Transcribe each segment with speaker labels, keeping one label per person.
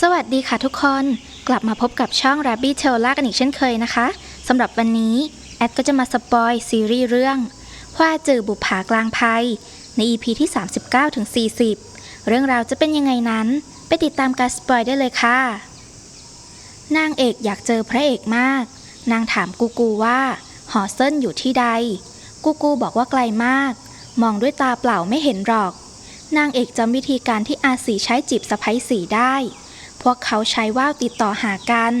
Speaker 1: สวัสดีค่ะทุกคน กลับมาพบกับช่อง Rabbit t ail ล่ากันอีกเช่นเคยนะคะสำหรับวันนี้ แอดก็จะมาสปอยซีรีส์เรื่องว่าจือบุปผากลางภัย ใน EP ที่ 39ถึง40 เรื่องราวจะเป็นยังไงนั้น ไปติดตามการสปอยได้เลยค่ะ นางเอกอยากเจอพระเอกมาก นางถามกูกูว่า หอเซินอยู่ที่ใด กูกูบอกว่าไกลมาก มองด้วยตาเปล่าไม่เห็นหรอก นางเอกจำวิธีการที่อาสีใช้จีบสะพ้ยสีได้ พวกเขาใช้ว่าวติดต่อหากัน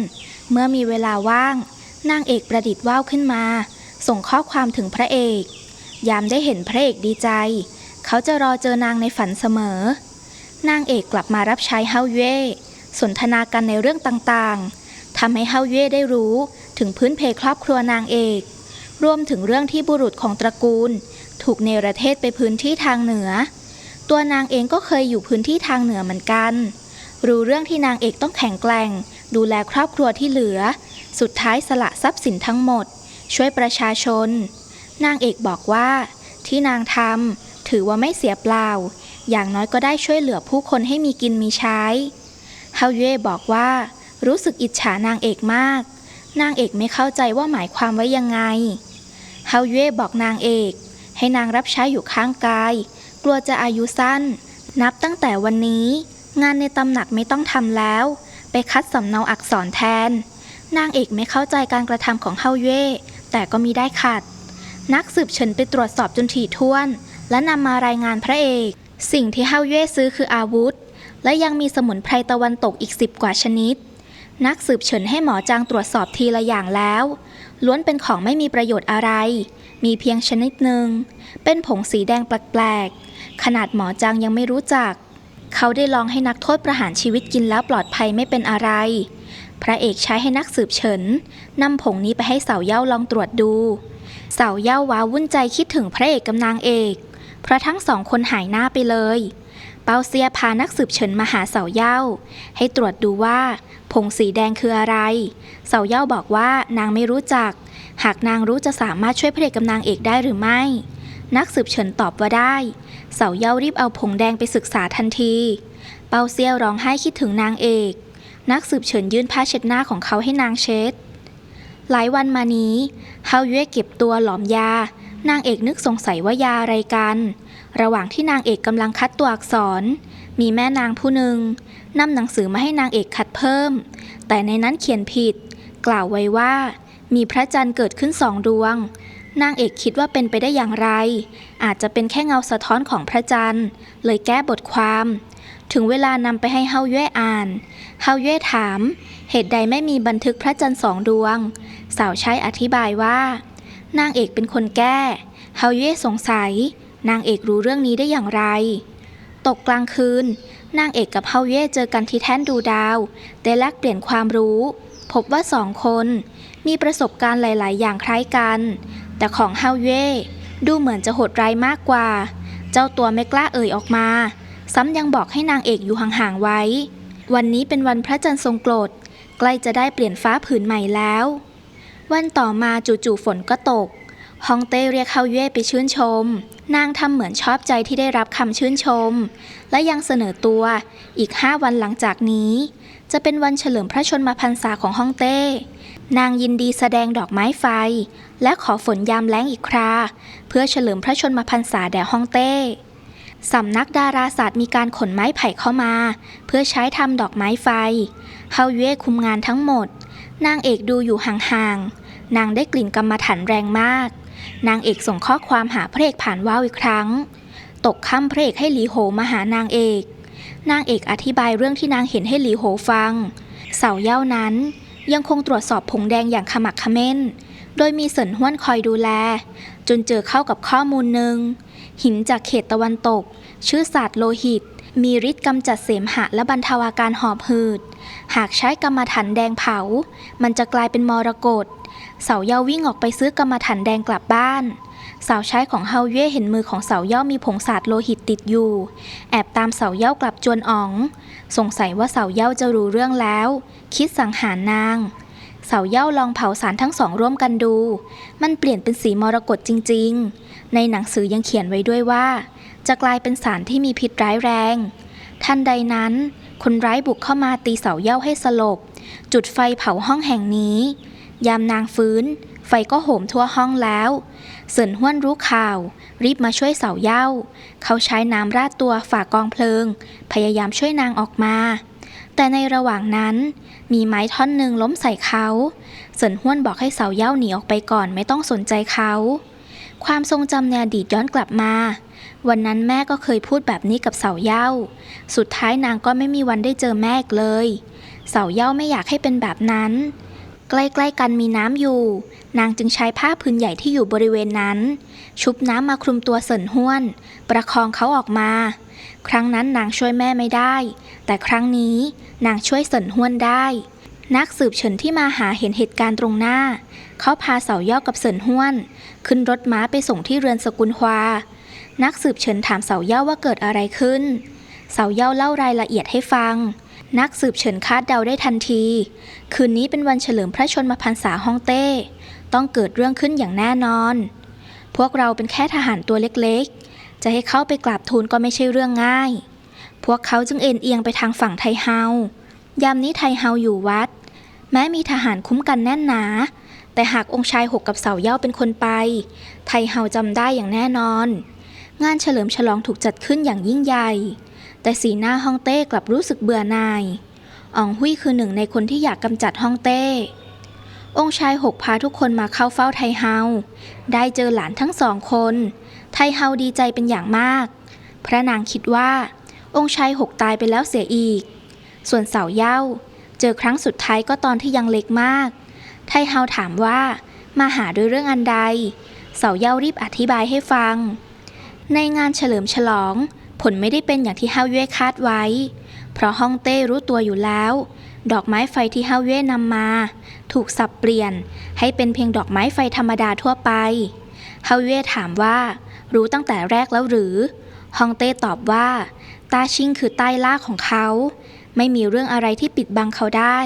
Speaker 1: เมื่อมีเวลาว่าง นางเอกประดิษฐ์ว่าวขึ้นมา ส่งข้อความถึงพระเอก ยามได้เห็นพระเอกดีใจ เขาจะรอเจอนางในฝันเสมอ นางเอกกลับมารับใช้เฮาเย่สนทนากันในเรื่องต่างๆทำให้เฮาเย่ได้รู้ถึงพื้นเพครอบครัวนางเอก รวมถึงเรื่องที่บุรุษของตระกูล ถูกเนรเทศไปพื้นที่ทางเหนือ ตัวนางเองก็เคยอยู่พื้นที่ทางเหนือเหมือนกัน รู้เรื่องที่นางเอกต้องแข็งแกร่ง ดูแลครอบครัวที่เหลือ สุดท้ายสละทรัพย์สินทั้งหมด ช่วยประชาชน นางเอกบอกว่า ที่นางทำถือว่าไม่เสียเปล่า อย่างน้อยก็ได้ช่วยเหลือผู้คนให้มีกินมีใช้เฮาเย่บอกว่า รู้สึกอิจฉานางเอกมาก นางเอกไม่เข้าใจว่าหมายความไว้ยังไงเฮาเย่บอกนางเอก ให้นางรับใช้อยู่ข้างกาย กลัวจะอายุสั้น นับตั้งแต่วันนี้ งานในตำหนักไม่ต้องทำแล้ว ไปคัดสำเนาอักษรแทน นางเอกไม่เข้าใจการกระทำของเฮาเย่แต่ก็มีได้ขัด นักสืบเฉินไปตรวจสอบจนถี่ถ้วน และนำมารายงานพระเอก สิ่งที่เฮาเย่ซื้อคืออาวุธ และยังมีสมุนไพรตะวันตกอีกสิบกว่าชนิด นักสืบเฉินให้หมอจางตรวจสอบทีละอย่างแล้ว ล้วนเป็นของไม่มีประโยชน์อะไร มีเพียงชนิดหนึ่งเป็นผงสีแดงแปลกๆขนาดหมอจางยังไม่รู้จัก เขาได้ลองให้นักโทษประหารชีวิตกินแล้วปลอดภัยไม่เป็นอะไร พระเอกใช้ให้นักสืบเฉินนำผงนี้ไปให้เสาเย่าลองตรวจดู เสาเย่าว้าวุ่นใจคิดถึงพระเอกกับนางเอก เพราะทั้งสองคนหายหน้าไปเลย เปาเซียพานักสืบเฉินมาหาเสาเย่าให้ตรวจดูว่า ผงสีแดงคืออะไร เสาเย่าบอกว่านางไม่รู้จัก หากนางรู้จะสามารถช่วยพระเอกกับนางเอกได้หรือไม่ นักสืบเฉินตอบว่าได้ เสาเย่ารีบเอาผงแดงไปศึกษาทันที เปาเซียวร้องไห้คิดถึงนางเอก นักสืบเฉินยื่นผ้าเช็ดหน้าของเขาให้นางเช็ด หลายวันมานี้เฮาเย่เก็บตัวหลอมยา นางเอกนึกสงสัยว่ายาอะไรกัน ระหว่างที่นางเอกกำลังคัดตัวอักษร มีแม่นางผู้หนึ่งนำหนังสือมาให้นางเอกคัดเพิ่ม แต่ในนั้นเขียนผิด กล่าวไว้ว่า มีพระจันทร์เกิดขึ้นสองดวง นางเอกคิดว่าเป็นไปได้อย่างไร อาจจะเป็นแค่เงาสะท้อนของพระจันทร์ เลยแก้บทความ ถึงเวลานำไปให้เฮาเย่อ่าน เฮาเย่ถาม เหตุใดไม่มีบันทึกพระจันทร์สองดวง สาวใช้อธิบายว่า นางเอกเป็นคนแก้ เฮาเย่สงสัย นางเอกรู้เรื่องนี้ได้อย่างไร ตกกลางคืน นางเอกกับเฮาเย่เจอกันที่แท่นดูดาวได้แลกเปลี่ยนความรู้ พบว่าสองคน มีประสบการณ์หลาย ๆ อย่างคล้ายกัน แต่ของเฮาเย่ดูเหมือนจะโหดร้ายมากกว่า เจ้าตัวไม่กล้าเอ่ยออกมา ซ้ำยังบอกให้นางเอกอยู่ห่างๆไว้ วันนี้เป็นวันพระจันทร์ทรงกรดใกล้จะได้เปลี่ยนฟ้าผืนใหม่แล้ว วันต่อมาจู่ๆฝนก็ตกฮองเต้เรียกเฮาเย่ไปชื่นชม นางทำเหมือนชอบใจที่ได้รับคำชื่นชม และยังเสนอตัวอีกห้าวันหลังจากนี้ จะเป็นวันเฉลิมพระชนมพรรษาของฮ่องเต้ นางยินดีแสดงดอกไม้ไฟ และขอฝนยามแล้งอีกครา เพื่อเฉลิมพระชนมพรรษาแด่ฮ่องเต้สำนักดาราศาสตร์มีการขนไม้ไผ่เข้ามา เพื่อใช้ทำดอกไม้ไฟ เฮาเย่คุมงานทั้งหมด นางเอกดูอยู่ห่างๆ นางได้กลิ่นกรรมฐานแรงมาก นางเอกส่งข้อความหาพระเอกผ่านว่าวอีกครั้ง ตกค่ำพระเอกให้หลีโหมาหานางเอก นางเอกอธิบายเรื่องที่นางเห็นให้หลีโหฟัง เสาเย่านั้น ยังคงตรวจสอบผงแดงอย่างขมักเขม้น โดยมีเสินห้วนคอยดูแล จนเจอเข้ากับข้อมูลหนึ่ง หินจากเขตตะวันตก ชื่อศาสตร์โลหิต มีฤทธิ์กำจัดเสมหะและบรรเทาอาการหอบหืด หากใช้กรรมฐานแดงเผา มันจะกลายเป็นมรกตเสาเย่าวิ่งออกไปซื้อกรรมฐานแดงกลับบ้าน สาวใช้ของเฮาเย่เห็นมือของเสาเย่ามีผงศาสตร์โลหิตติดอยู่ แอบตามเสาเย่ากลับจวนอ๋อง สงสัยว่าเสาเย่าจะรู้เรื่องแล้ว คิดสังหารนางเสาเย่าลองเผาสารทั้งสองร่วมกันดู มันเปลี่ยนเป็นสีมรกตจริง ๆ ในหนังสือยังเขียนไว้ด้วยว่า จะกลายเป็นสารที่มีพิษร้ายแรง ทันใดนั้น คนร้ายบุกเข้ามาตีเสาเย้าให้สลบ จุดไฟเผาห้องแห่งนี้ ยามนางฟื้น ไฟก็โหมทั่วห้องแล้ว เสินห้วนรู้ข่าว รีบมาช่วยเสาเย้าเขาใช้น้ำราดตัวฝ่ากองเพลิง พยายามช่วยนางออกมา แต่ในระหว่างนั้น มีไม้ท่อนหนึ่งล้มใส่เขา เสินห้วนบอกให้เสาเย้าหนีออกไปก่อนไม่ต้องสนใจเขา ความทรงจำในอดีตย้อนกลับมา วันนั้นแม่ก็เคยพูดแบบนี้กับเสาเย้าสุดท้ายนางก็ไม่มีวันได้เจอแม่อีกเลย เสาเย้าไม่อยากให้เป็นแบบนั้น ใกล้ๆกันมีน้ำอยู่ นางจึงใช้ผ้าพื้นใหญ่ที่อยู่บริเวณนั้น ชุบน้ำมาคลุมตัวเสินห้วน ประคองเขาออกมา ครั้งนั้นนางช่วยแม่ไม่ได้ แต่ครั้งนี้นางช่วยเสินห้วนได้ นักสืบเฉินที่มาหาเห็นเหตุการณ์ตรงหน้า เขาพาเสาย่อกับเสินห้วน ขึ้นรถม้าไปส่งที่เรือนสกุลฮวา นักสืบเฉินถามเสาย่าว่าเกิดอะไรขึ้น เสาย่าเล่ารายละเอียดให้ฟัง นักสืบเฉินคาดเดาได้ทันที คืนนี้เป็นวันเฉลิมพระชนมพรรษาฮ่องเต้ ต้องเกิดเรื่องขึ้นอย่างแน่นอน พวกเราเป็นแค่ทหารตัวเล็กๆ จะให้เข้าไปกราบทูลก็ไม่ใช่เรื่องง่าย พวกเขาจึงเอ็นเอียงไปทางฝั่งไทเฮา ยามนี้ไทเฮาอยู่วัด แม้มีทหารคุ้มกันแน่นหนา แต่หากองค์ชายหกกับเสาเย้าเป็นคนไป ไทเฮาจำได้อย่างแน่นอน งานเฉลิมฉลองถูกจัดขึ้นอย่างยิ่งใหญ่ แต่สีหน้าฮ่องเต้กลับรู้สึกเบื่อหน่ายอองหุยคือหนึ่งในคนที่อยากกำจัดฮ่องเต้ องค์ชายหกพาทุกคนมาเข้าเฝ้าไทเฮา ได้เจอหลานทั้งสองคน ไทเฮาดีใจเป็นอย่างมาก พระนางคิดว่า องค์ชายหกตายไปแล้วเสียอีก ส่วนเสาเย้า เจอครั้งสุดท้ายก็ตอนที่ยังเล็กมาก ไทเฮาถามว่ามาหาด้วยเรื่องอันใด เสาเย้ารีบอธิบายให้ฟัง ในงานเฉลิมฉลอง ผลไม่ได้เป็นอย่างที่เฮาเย่คาดไว้ เพราะฮ่องเต้รู้ตัวอยู่แล้ว ดอกไม้ไฟที่เฮาเย่นำมา ถูกสับเปลี่ยนให้เป็นเพียงดอกไม้ไฟธรรมดาทั่วไป เฮาเย่ถามว่ารู้ตั้งแต่แรกแล้วหรือฮ่องเต้ตอบว่า ตาชิงคือใต้ล่าของเขา ไม่มีเรื่องอะไรที่ปิดบังเขาได้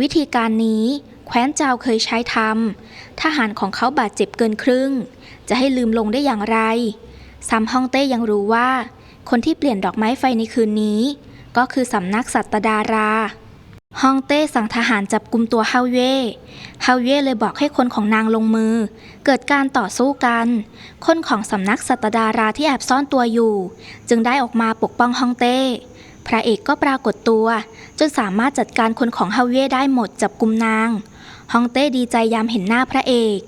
Speaker 1: วิธีการนี้แคว้นเจ้าเคยใช้ทำทหารของเขาบาดเจ็บเกินครึ่ง จะให้ลืมลงได้อย่างไร ซัมฮ่องเต้ยังรู้ว่า คนที่เปลี่ยนดอกไม้ไฟในคืนนี้ ก็คือสำนักสัตดาราฮองเต้สั่งทหารจับกลุ่มตัวเฮาเย่เฮาเย่เลยบอกให้คนของนางลงมือ เกิดการต่อสู้กัน คนของสำนักสัตดาราที่แอบซ่อนตัวอยู่ จึงได้ออกมาปกป้องฮองเต้ พระเอกก็ปรากฏตัว จนสามารถจัดการคนของเฮาเย่ได้หมดจับกลุ่มนางฮองเต้ดีใจยามเห็นหน้าพระเอก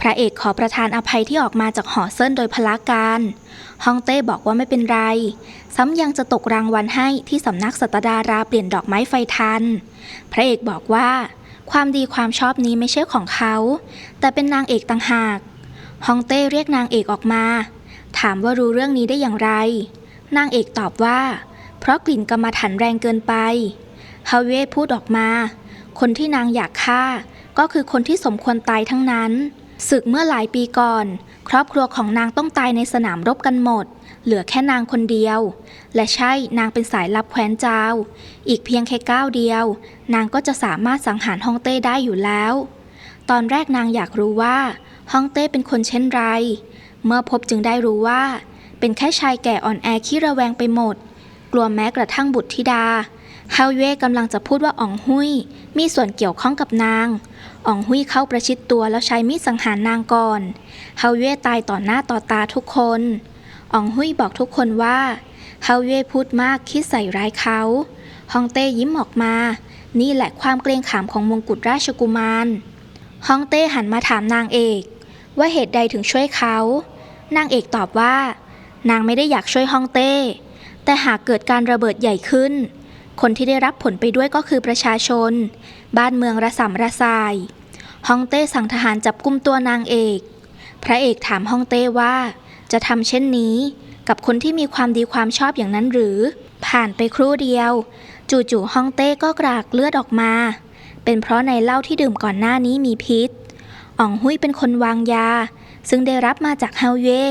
Speaker 1: พระเอกขอประทานอภัยที่ออกมาจากหอเซินโดยพละการ ฮองเต้บอกว่าไม่เป็นไร ซ้ำยังจะตกรางวัลให้ที่สำนักสัตดาราเปลี่ยนดอกไม้ไฟทัน พระเอกบอกว่า ความดีความชอบนี้ไม่ใช่ของเขา แต่เป็นนางเอกต่างหากฮองเต้เรียกนางเอกออกมา ถามว่ารู้เรื่องนี้ได้อย่างไร นางเอกตอบว่า เพราะกลิ่นกรรมฐานแรงเกินไปฮาเว่พูดออกมา คนที่นางอยากฆ่า ก็คือคนที่สมควรตายทั้งนั้นศึกเมื่อหลายปีก่อน ครอบครัวของนางต้องตายในสนามรบกันหมด เหลือแค่นางคนเดียว และใช่นางเป็นสายลับแคว้นจ้าอีกเพียงแค่ก้าวเดียว นางก็จะสามารถสังหารฮ่องเต้ได้อยู่แล้ว ตอนแรกนางอยากรู้ว่าฮ่องเต้เป็นคนเช่นไร เมื่อพบจึงได้รู้ว่า เป็นแค่ชายแก่อ่อนแอขี้ระแวงไปหมด กลัวแม้กระทั่งบุตรธิดา เฮาเย่กำลังจะพูดว่าอองหุยมีส่วนเกี่ยวข้องกับนาง อ่องหุยเข้าประชิดตัวแล้วใช้มีดสังหารนางก่อน เฮาเย่ตายต่อหน้าต่อตาทุกคน อ่องหุยบอกทุกคนว่า เฮาเย่พูดมากคิดใส่ร้ายเขาฮองเต้ยิ้มออกมา นี่แหละความเกรงขามของมงกุฎราชกุมารฮองเต้หันมาถามนางเอก ว่าเหตุใดถึงช่วยเขา นางเอกตอบว่า นางไม่ได้อยากช่วยฮองเต้ แต่หากเกิดการระเบิดใหญ่ขึ้น คนที่ได้รับผลไปด้วยก็คือประชาชน บ้านเมืองระสำระสาย ฮองเต้สั่งทหารจับกุมตัวนางเอก พระเอกถามฮองเต้ว่า จะทำเช่นนี้กับคนที่มีความดีความชอบอย่างนั้นหรือ ผ่านไปครู่เดียว จู่ๆฮองเต้ก็กรากเลือดออกมา เป็นเพราะในเหล้าที่ดื่มก่อนหน้านี้มีพิษอ่องหุยเป็นคนวางยา ซึ่งได้รับมาจากเฮาเย่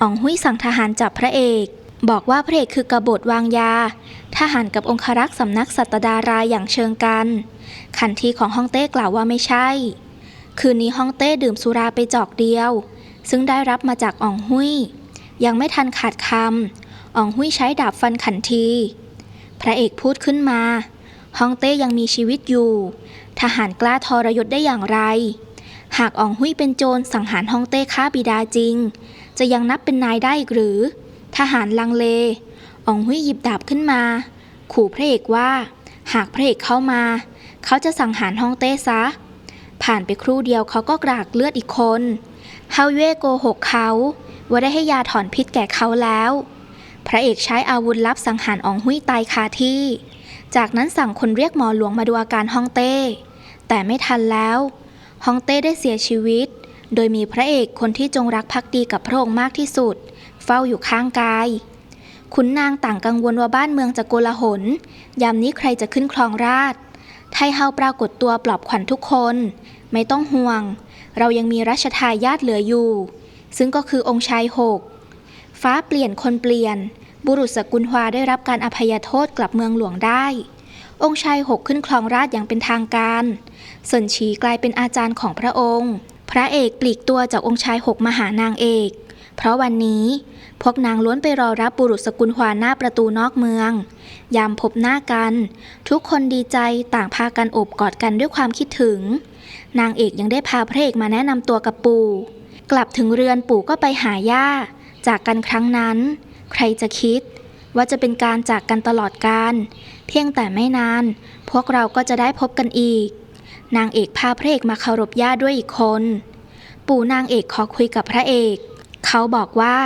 Speaker 1: อ่องหุยสั่งทหารจับพระเอก บอกว่าพระเอกคือกบฏวางยา ทหารกับองครักษ์สำนักสัตดาราอย่างเชิงกัน ขันทีของฮ่องเต้กล่าวว่าไม่ใช่ คืนนี้ฮ่องเต้ดื่มสุราไปจอกเดียว ซึ่งได้รับมาจากอ่องหุยยังไม่ทันขาดคำอ่องหุยใช้ดาบฟันขันที พระเอกพูดขึ้นมาฮ่องเต้ยังมีชีวิตอยู่ ทหารกล้าทรยศได้อย่างไร หากอองหุยเป็นโจรสังหารฮ่องเต้ฆ่าบิดาจริง จะยังนับเป็นนายได้อีกหรือ ทหารลังเล องหุยหยิบดาบขึ้นมา ขู่พระเอกว่า หากพระเอกเข้ามา เขาจะสังหารฮองเต้ซะ ผ่านไปครู่เดียวเขาก็กรากเลือดอีกคนเฮาเย่โกหกเขาว่าได้ให้ยาถอนพิษแก่เขาแล้ว พระเอกใช้อาวุธลับสังหารอองหุยตายคาที่ จากนั้นสั่งคนเรียกหมอหลวงมาดูอาการฮองเต้ แต่ไม่ทันแล้วฮองเต้ได้เสียชีวิต โดยมีพระเอกคนที่จงรักภักดีกับพระองค์มากที่สุด เฝ้าอยู่ข้างกาย ขุนนางต่างกังวลว่าบ้านเมืองจะโกลาหล ยามนี้ใครจะขึ้นครองราช ไทเฮาปรากฏตัวปลอบขวัญทุกคน ไม่ต้องห่วง เรายังมีรัชทายาทเหลืออยู่ ซึ่งก็คือองค์ชายหก ฟ้าเปลี่ยนคนเปลี่ยน บุรุษสกุลฮวาได้รับการอภัยโทษกลับเมืองหลวงได้ องค์ชายหกขึ้นครองราชอย่างเป็นทางการเซินฉีกลายเป็นอาจารย์ของพระองค์ พระเอกปลีกตัวจากองค์ชายหกมาหานางเอก เพราะวันนี้ พวกนางล้วนไปรอรับบุรุษสกุลฮวานหน้าประตูนอกเมือง ยามพบหน้ากัน ทุกคนดีใจต่างพากันโอบกอดกันด้วยความคิดถึง นางเอกยังได้พาพระเอกมาแนะนำตัวกับปู่ กลับถึงเรือนปู่ก็ไปหาย่า จากกันครั้งนั้น ใครจะคิด ว่าจะเป็นการจากกันตลอดกาลเพียงแต่ไม่นาน พวกเราก็จะได้พบกันอีก นางเอกพาพระเอกมาเคารพย่าด้วยอีกคน ปู่นางเอกขอคุยกับพระเอก เขาบอกว่า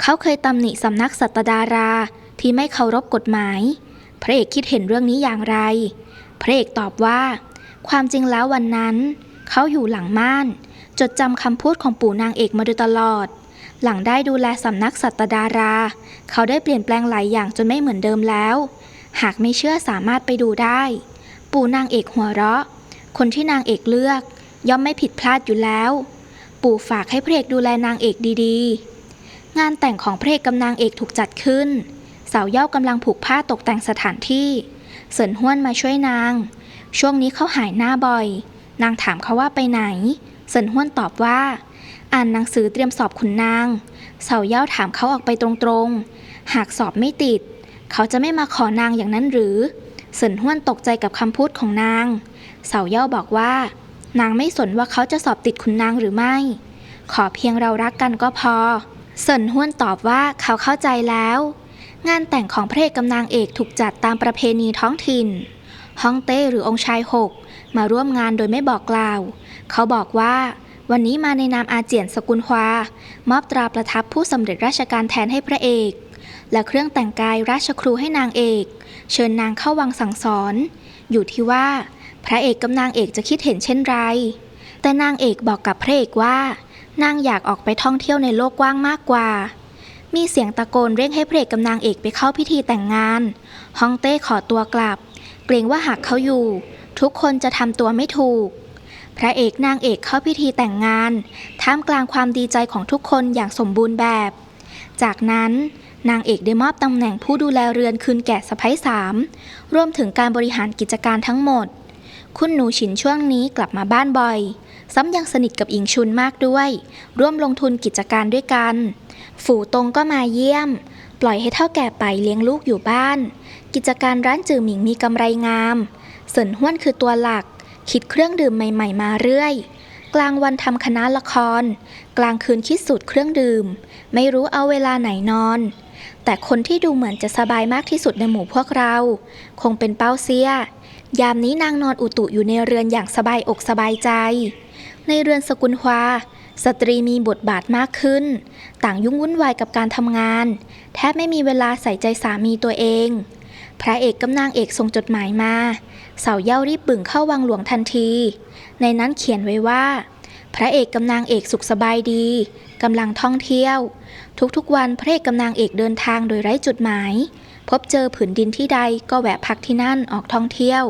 Speaker 1: เขาเคยตำหนิสำนักสัตดาราที่ไม่เคารพกฎหมาย พระเอกคิดเห็นเรื่องนี้อย่างไร พระเอกตอบว่า ความจริงแล้ววันนั้น เขาอยู่หลังม่าน จดจำคำพูดของปู่นางเอกมาโดยตลอด หลังได้ดูแลสำนักสัตดารา เขาได้เปลี่ยนแปลงหลายอย่างจนไม่เหมือนเดิมแล้ว หากไม่เชื่อสามารถไปดูได้ ปู่นางเอกหัวเราะ คนที่นางเอกเลือก ย่อมไม่ผิดพลาดอยู่แล้ว ปู่ฝากให้พระเอกดูแลนางเอกดีๆ งานแต่งของพระเอกกับนางเอกถูกจัดขึ้น สาวเย่ากำลังผูกผ้าตกแต่งสถานที่เสินห้วนมาช่วยนาง ช่วงนี้เขาหายหน้าบ่อย นางถามเขาว่าไปไหน เสินห้วนตอบว่า อ่านหนังสือเตรียมสอบขุนนางเสาเย่าถามเขาออกไปตรงๆ หากสอบไม่ติด เขาจะไม่มาขอนางอย่างนั้นหรือ เสินห้วนตกใจกับคำพูดของนางเสาเย่าบอกว่า นางไม่สนว่าเขาจะสอบติดขุนนางหรือไม่ ขอเพียงเรารักกันก็พอเสินห้วนตอบว่าเขาเข้าใจแล้ว งานแต่งของพระเอกกับนางเอกถูกจัดตามประเพณีท้องถิ่นฮ่องเต้หรือองค์ชายหกมาร่วมงานโดยไม่บอกกล่าว เขาบอกว่า วันนี้มาในนามอาเจียนสกุลฮวา มอบตราประทับผู้สำเร็จราชการแทนให้พระเอก และเครื่องแต่งกายราชครูให้นางเอก เชิญนางเข้าวังสั่งสอน อยู่ที่ว่า พระเอกกับนางเอกจะคิดเห็นเช่นไร แต่นางเอกบอกกับพระเอกว่า นางอยากออกไปท่องเที่ยวในโลกกว้างมากกว่า มีเสียงตะโกนเร่งให้พระเอกกับนางเอกไปเข้าพิธีแต่งงาน ฮองเต้ขอตัวกลับ เกรงว่าหากเขาอยู่ ทุกคนจะทำตัวไม่ถูก พระเอกนางเอกเข้าพิธีแต่งงาน ท่ามกลางความดีใจของทุกคนอย่างสมบูรณ์แบบ จากนั้นนางเอกได้มอบตำแหน่งผู้ดูแลเรือนคืนแก่สะพ้ยสาม รวมถึงการบริหารกิจการทั้งหมด คุณหนูฉินช่วงนี้กลับมาบ้านบ่อย ซ้ำยังสนิทกับอิงชุนมากด้วย ร่วมลงทุนกิจการด้วยกัน ฝูตงก็มาเยี่ยม ปล่อยให้เท่าแก่ไปเลี้ยงลูกอยู่บ้าน กิจการร้านจือหมิงมีกำไรงามเสินห้วนคือตัวหลัก คิดเครื่องดื่มใหม่ ๆ มาเรื่อย กลางวันทำคณะละคร กลางคืนคิดสูตรเครื่องดื่ม ไม่รู้เอาเวลาไหนนอน แต่คนที่ดูเหมือนจะสบายมากที่สุดในหมู่พวกเรา คงเป็นเป้าเซีย ยามนี้นางนอนอุตุอยู่ในเรือนอย่างสบายอกสบายใจ ในเรือนสกุลฮวาสตรีมีบทบาทมากขึ้น ต่างยุ่งวุ่นวายกับการทำงาน แทบไม่มีเวลาใส่ใจสามีตัวเอง พระเอกกับนางเอกส่งจดหมายมา เสาเย่ารีบบึ่งเข้าวังหลวงทันที ในนั้นเขียนไว้ว่า พระเอกกับนางเอกสุขสบายดีกำลังท่องเที่ยว ทุกๆ วันพระเอกกับนางเอกเดินทางโดยไร้จุดหมาย พบเจอผืนดินที่ใดก็แวะพักที่นั่นออกท่องเที่ยว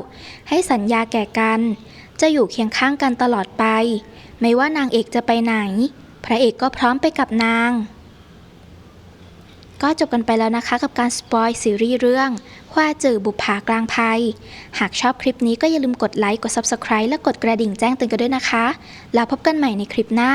Speaker 1: ให้สัญญาแก่กัน จะอยู่เคียงข้างกันตลอดไป ไม่ว่านางเอกจะไปไหน พระเอกก็พร้อมไปกับนาง ก็จบกันไปแล้วนะคะกับการสปอยซีรีส์เรื่องฮว่าจือบุปผากลางภัย หากชอบคลิปนี้ก็อย่าลืมกดไลค์กด Subscribe และกดกระดิ่งแจ้งเตือนกันด้วยนะคะ แล้วพบกันใหม่ในคลิปหน้า